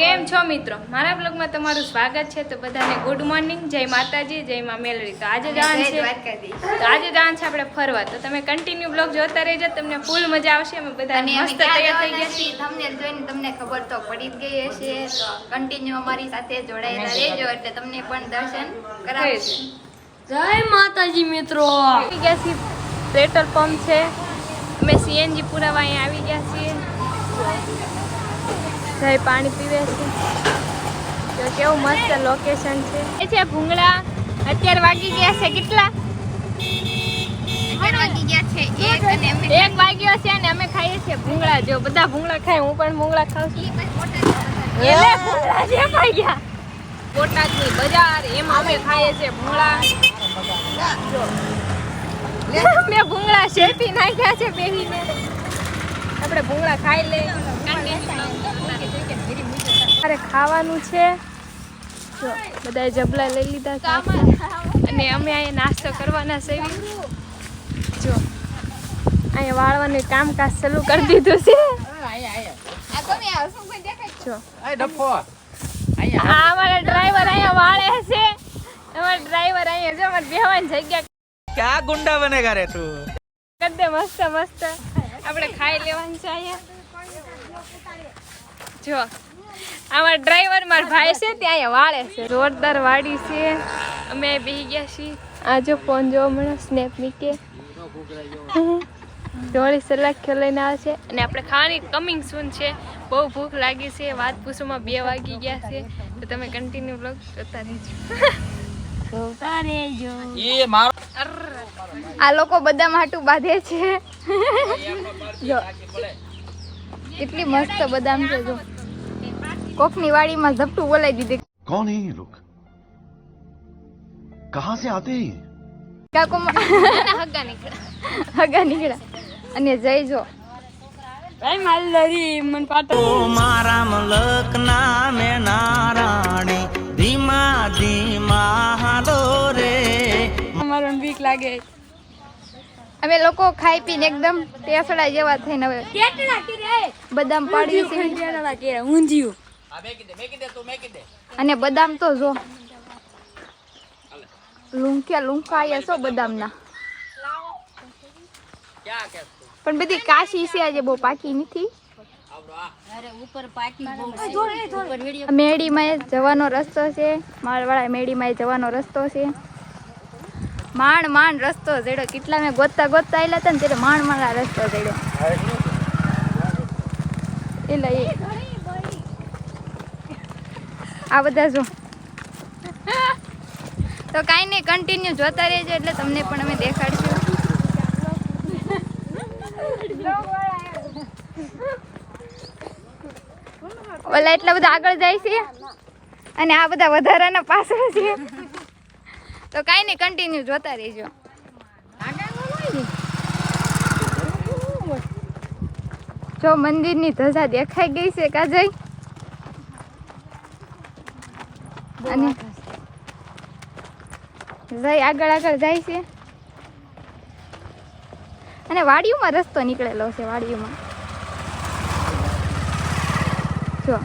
કેમ છો મિત્રો? મારા બ્લોગમાં તમારું સ્વાગત છે. તો બધાને ગુડ મોર્નિંગ જય માતાજી જય માં મેલડી. તો આજે જવાનું છે. તો આજે જવાનું છે આપણે ફરવા. તો તમે કન્ટિન્યુ બ્લોગ જોતા રહેજો. તમને ફૂલ મજા આવશે. અમે બધા મસ્ત તૈયાર થઈ ગયા છીએ thumbnail જોઈને તમને ખબર તો પડી જ ગઈ હશે. તો કન્ટિન્યુ અમારી સાથે જોડાયેલા રહેજો. એટલે તમને પણ દર્શન કરાવીશું. જય માતાજી મિત્રો. આવી ગયા છીએ. પેટ્રોલ પંપ છે. અમે સીએનજી પુરાવા અહીંયા આવી ગયા છીએ. જય પાણી પીવે છે. તો કેવું મસ્ત લોકેશન છે. એ છે ભૂંગળા. અત્યારે વાગી ગયા છે કેટલા? એક અને અમે એક વાગ્યો છે અને અમે ખાઈએ છીએ ભૂંગળા. જો બધા ભૂંગળા ખાય હું પણ ભૂંગળા ખાઉં છું. એટલે ભૂંગળા જે ખાઈ ગયા. બોટાદની બજાર એમાં અમે ખાઈએ છીએ ભૂંગળા. મેં ભૂંગળા શેપી નાખ્યા છે બેહીને. આપણે ભૂંગળા ખાઈ લે મારે ખાવાનું છે. જો બધાએ જબલા લઈ લીધા અને અમે અહીંયા નાસ્તો કરવાના છે. જો અહીંયા વાળવાનું કામકાજ ચાલુ કરી દીધું છે. જો. અમારા ડ્રાઈવર અહીંયા વાળે છે. અમારા ડ્રાઈવર અહીંયા જો અમારે જગ્યા ક્યાં ગુંડા બનેગા રે તું? કદે મસ્ત મસ્ત. આપણે ખાઈ લેવાનું છે અહીંયા. જો. આમાં ડ્રાઈવર માર ભાઈ છે ત્યાં વાળે છે. જોરદાર વાડી છે. અમે બી ગયા છીએ. આ ફોન જો હમણાં સ્નેપ મીકે ડોળી સલાડ લઈને આવે છે. અને આપણે ખાવાની કમિંગ સૂન છે. બહુ ભૂખ લાગી છે. વાત પૂછોમાં બે વાગી ગયા છે. તો તમે કન્ટિન્યુ બ્લોગ જોતા રહેજો. રહેજો આ લોકો બધા માટું બાંધે છે. જો. કેટલી મસ્ત બદામ છે જો. કોકની વાડીમાં ઝપટું બોલાવી દીધી. કોણ હે લોક કહા સે આતે હે કાકો હગા નીકળ્યા હગા નીકળ્યા. અને જઈ જો. ભાઈ માલ લરી મન પાટો. મારા મલક ના મે નારાણી ધીમા ધીમા હાલો રે. અમારો બીક લાગે. અમે લોકો ખાઈ પીને એકદમ ટેસડા જેવા થઈને હવે બદામ પાડી ઊંધિયું. અને બદામ તો જો. લુંક્યા આવ્યા છો બદામના. પણ બધી કાશી છે આજે બહુ પાકી નથી. મેડીમાં જવાનો રસ્તો છે. માળવાળા મેડીમાં જવાનો રસ્તો છે. માંડ માંડ રસ્તો જડ્યો કેટલા મેં ગોતતા ગોતતા આવેલા હતા ને ત્યારે માંડ માંડ રસ્તો જડ્યો એટલે આ બધા જો. તો કાંઈ નહીં કન્ટિન્યુ જોતા રહેજો એટલે તમને પણ અમે દેખાડશું. ઓલા એટલા બધા આગળ જાય છે? અને આ બધા વધારાના પાછળ છે. તો કાંઈ નહીં કન્ટિન્યુ જોતા રહેજો. જો મંદિરની ધજા દેખાઈ ગઈ છે કાજઈ અને જઈ આગળ આગળ જાય છે. અને વાડીઓમાં રસ્તો નીકળેલો છે વાડીઓમાં જો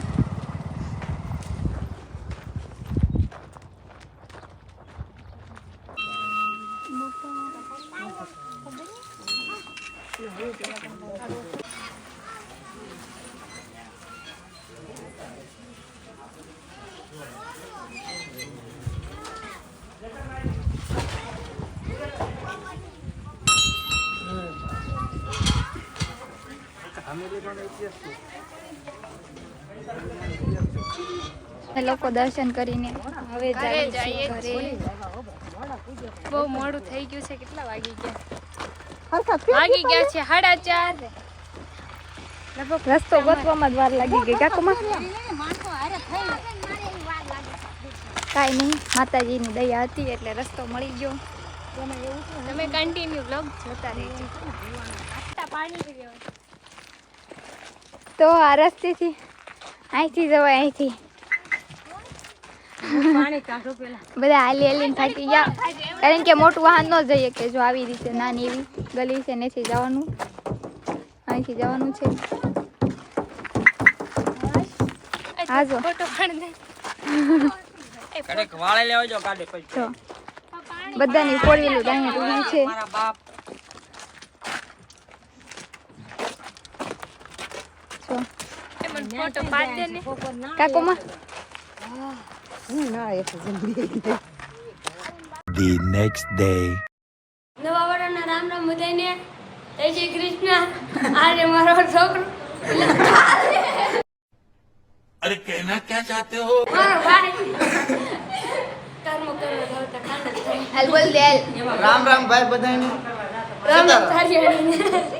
લોકો દર્શન કરીને હવે જઈએ. ઘરે. બહુ મોડું થઈ ગયું છે કેટલા વાગી ગયા? વાગી ગયા છે સાડા ચાર. લગભગ રસ્તો ગોતવામાં જ વાર લાગી ગઈ. કાકુમાં કાંઈ નહીં માતાજીની દયા હતી એટલે રસ્તો મળી ગયો. તમે કન્ટિન્યુ બ્લોગ જોતા રહેજો. તો આ રસ્તેથી અહીંથી જવાય અહીંથી. પાણી કાઢો પેલા. બધા હાલી હાલીને થાકી ગયા. કારણ કે મોટું વાહન ન જઈએ કે જો આવી રીતે નાની એવી ગલી છે એનેથી જવાનું. અહીંથી જવાનું છે. હા જો. ફોટો પાડી દે. કડક વાળે લેવા જો ગાડી પછી જો. બધાની ફોર વ્હીલર અહીંયા છે. મારા બાપ જો એ મને ફોટો પાડી દે ને. કાકો માં. The next day. નવા વડાના રામ રામ બધાને જય શ્રી કૃષ્ણ. આજે મારો છોકરો અરે કહેના ક્યાં ચાહતે હો? મારો ભાઈ. કર્મ કરો ધવતા ખાના હેલ બોલ દેલ રામ રામ ભાઈ બધાને રામ રામ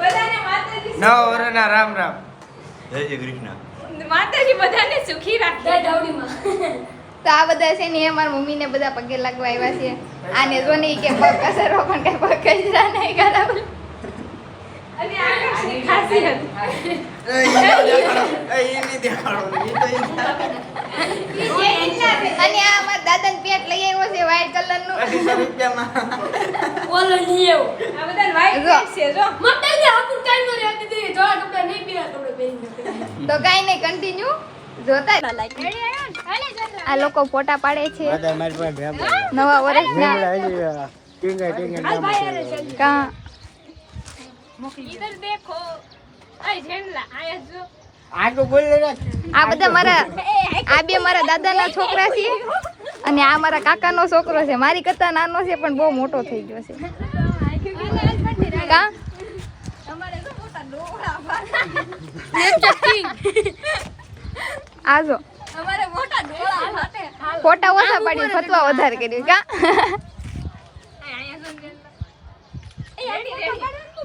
બધાને માતાજી. નવા વડાના રામ રામ. જય શ્રી કૃષ્ણ. માતાજી બધાને સુખી રાખે ઢવડીમાં તો આ બધા છે ને એ મમ્મી ને બધા પગે લાગવા આવ્યા છે આને જો નહીં કે પગ કસરો પણ કઈ પગ કચરા નહીં કરાવે અને આકાશની ખાસિયત એ ઈ એ ઈ નહીં દેખાડો. ઈ તો ઈ અને આ અમારા દાદાને પેટ લઈ આવ્યો છે વ્હાઈટ કલરનું રૂપિયામાં ઓલો એવો આ બધા વાઈટ જો. છે જો મતલબ હાકુર કાઈ નો તો કાઈ નહીં કન્ટિન્યુ જોતા આ લોકો ફોટા પાડે છે નવા વર્ષ કા આ બધા મારા આ બે મારા દાદાના છોકરા છે અને આ મારા કાકાનો છોકરો છે મારી કરતા નાનો છે પણ બહુ મોટો થઈ ગયો છે કા આજો અમારે મોટા ડોળા માટે ફોટા ઓછા પાડી ફતવા વધારે કર્યું કા?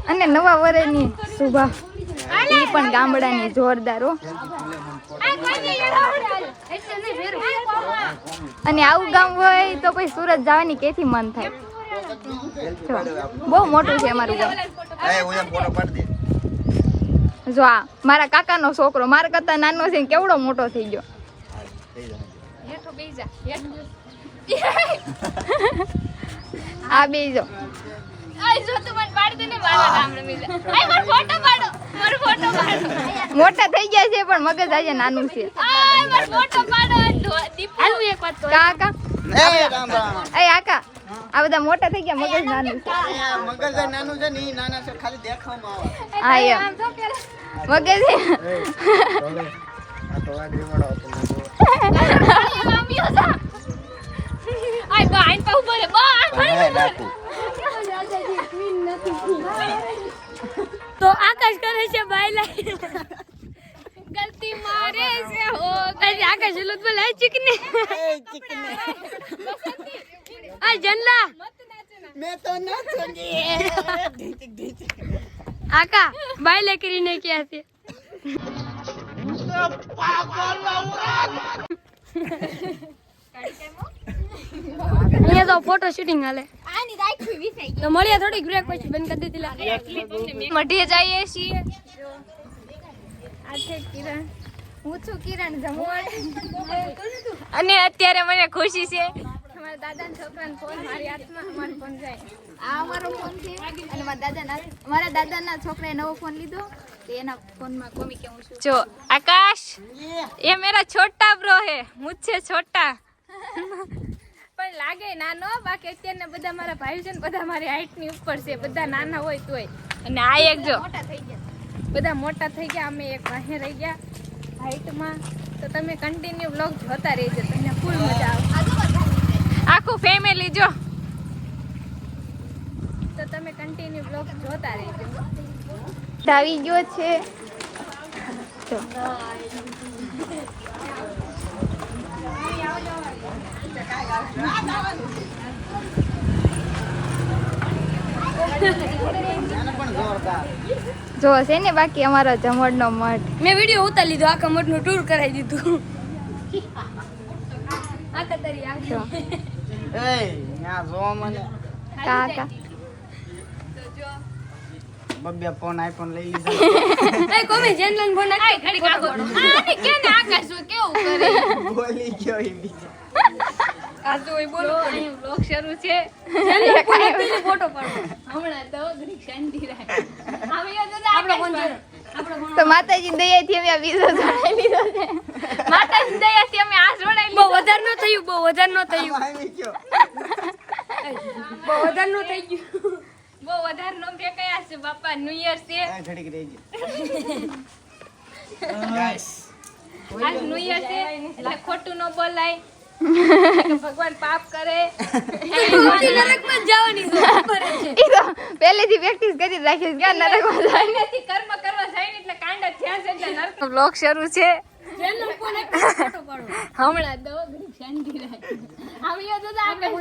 અને નવા વર્ષની શુભા એ પણ ગામડાની જોરદાર હો. આ કોઈ નહીં આવડે એટલે નહીં ફેરું અને આવું ગામ હોય તો પછી સુરત જવાની કેથી મન થાય? બહુ મોટું છે અમારું ગામ. જો આ મારા કાકાનો છોકરો મારા કરતા નાનો છે ને કેવડો મોટો થઈ ગયો. હેઠો આ બે જો. આય જો તું મને પાડી દે ને મારા નામ રમી જા આય મારો ફોટો પાડો મારો ફોટો પાડો. મોટા થઈ ગયા છે પણ મગજ આજે નાનું છે. આય મારો ફોટો પાડો દીપુ. હાલ એક વાત કહું કાકા? એ આકા. આ બધા મોટા થઈ ગયા મગજ નાનું છે. મગજ નાનું છે ને ઈ નાના છે ખાલી દેખાવામાં આવે. આ એમ. આમ જો પેલા મગજ આ તો વાઘરી વાળો હતો મામીઓ જા આય બા આઈન પા ઊભો રે બા આઈન ડાકુ. તો આકાશ કરે છે બાયલા. ગલતી મારે છે ઓ આકાશ લુત બોલે ચિકને. આ જનલા. મેં તો ન છોડી. આકા બાયલા કરીને ક્યાં છે? અહીંયા તો ફોટો શૂટિંગ હાલે. તો મળીએ થોડીક બ્રેક પછી બંધ કરી દીધી મઢીએ જઈએ છીએ. આ છે કિરણ. હું છું કિરણ જમવાડ અને અત્યારે મને ખુશી છે. લાગે નાનો બાકી અત્યારના બધા મારા ભાઈ છે બધા મારી હાઈટની ઉપર છે. બધા નાના હોય તોય. અને આ એક જો. મોટા થઈ ગયા. બધા મોટા થઈ ગયા અમે એક વાહે રહી ગયા હાઈટમાં. તો તમે કન્ટિન્યુ બ્લોગ જોતા રહેજો તમને ફૂલ મજા આવશે. આખું ફેમિલી જો. તો તમે કન્ટિન્યુ બ્લોગ જોતા રહેજો. આવી ગયો છે. જો. જો છે ને બાકી અમારો જમણનો મઠ. મેં વીડિયો ઉતારી લીધો આખા મઠનું ટૂર કરાવી દીધું. આખા તારી આ જો એ ત્યાં જો મને કાકા. બબ્બે ફોન આઈફોન લઈ લીધા. એ કોમે જેનલન ફોન નાખી ઘડી કાકો આને કે આકાશ જો કેવું કરે? બોલી ગયો ઈ બીજો. આ તો એ બોલો. અહીં બ્લોગ શરૂ છે. જેનલન ફોન આપીને ફોટો પાડો. હમણાં તો ઘડી શાંતિ રાખ. હવે યાદ આપણો ફોન તો માતાજી દયાથી અમે આ બીજો ચડાવી લીધો છે. માતાજી દયાથી અમે આ જોડાઈ બહુ વધારે ન થયું બહુ વધારે ન થયું. બહુ વધારે ન થઈ ગયું. બહુ વધારે નો ફેંકાયા છે બાપા ન્યુ યર છે. ઘડીક રહી ગયો. ગાઈસ આજ ન્યુ યર છે એટલે ખોટું ન બોલાય. ભગવાન પાપ કરે. નરકમાં જવાની પહેલેથી પ્રેક્ટિસ કરી રાખી ક્યાં નરકમાં જાય? કર્મ કરવા જાય ને એટલે કાંડ જ થયા છે એટલે નરક બ્લોગ શરૂ છે. હમણાં દો. શાંતિ રાખજો તો આકાશ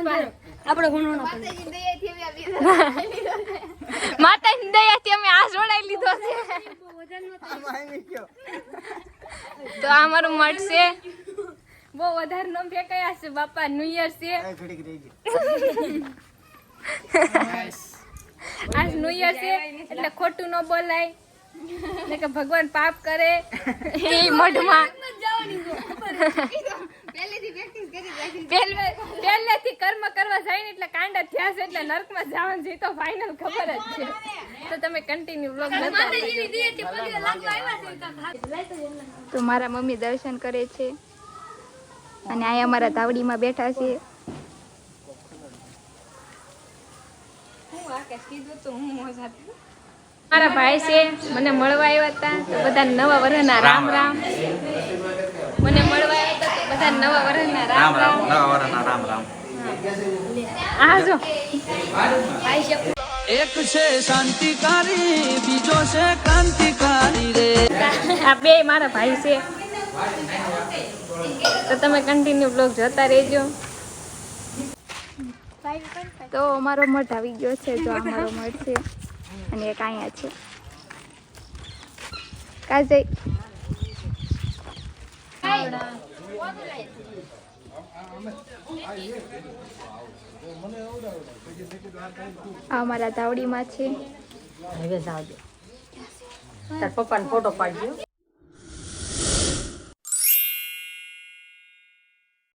આપણે ભણવાનો દયાથી અમે આ જોડાઈ લીધો છે. તો આ મારું મઠ છે. બહુ વધારે ન ફેંકાયા છે બાપા. ન્યુ યર છે. આજ ન્યુ યર છે એટલે ખોટું ન બોલાય. એટલે કે ભગવાન પાપ કરે. એ મઢમાં. પહેલેથી કર્મ કરવા જાય ને એટલે કાંડ થયા છે એટલે નરકમાં જવાનું છે તો ફાઇનલ ખબર જ છે. તો તમે કન્ટિન્યુ બ્લોગ તો મારા મમ્મી દર્શન કરે છે. અને અહીંયા અમારા તાવડીમાં બેઠા છે. મારા ભાઈ છે મને મળવા આવ્યા હતા તો બધા નવા વર્ષના રામ રામ મને મળવા આવ્યા હતા બધા નવા વર્ષના રામ રામ નવા વર્ષના રામ રામ. આ જો. એક છે શાંતિકારી બીજો છે ક્રાંતિકારી રે. આ બે મારા ભાઈ છે. તો તમે કન્ટિન્યુ બ્લોગ જોતા રહેજો. તો અમારો મઠ આવી ગયો છે જો અમારો મઠ છે. અને એક અહીંયા છે. કાજય આ અમારા ધાવડીમાં છે. હવે જાવજો તાર પપ્પાને ફોટો પાડજો.